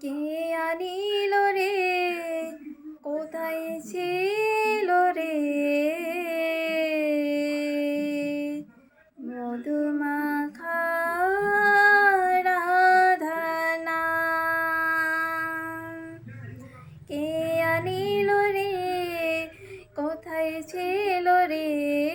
কে আনিল রে? কোথায় ছিল রে? মধুমাখা কোথায় ছিল রে?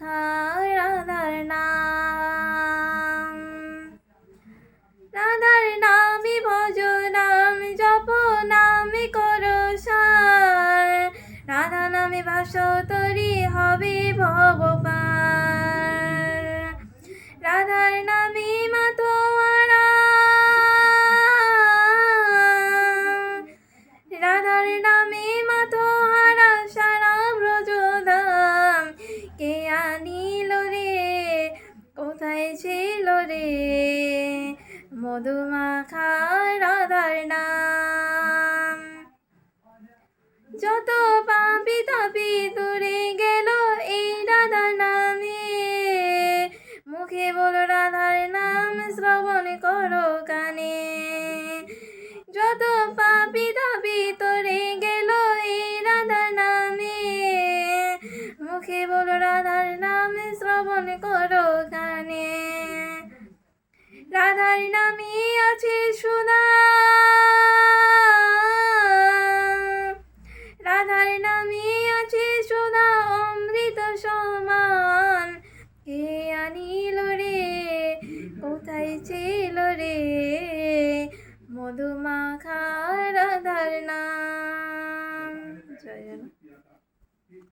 রাধার নাম। রাধার নামে ভজ, নাম জপ, নামে করো রাধা নামে বাস তরি হবে ভগবান। রাধার নামে ছিল রে। মধুমাখা রাধার নাম। যত পাপি তাপি দূরে গেল এই রাধার নামে। মুখে বল রাধার নাম শ্রবণ করো কানে। যত পাপি তাপি তোরে গেল এই রাধার নামে। মুখে বল করো কানে রাধার নামে আছে সুধা রাধার নামে আছে সুধা অমৃত সমান। কে আনিল রে? কোথায় ছিল রে? মধুমাখা রাধার নাম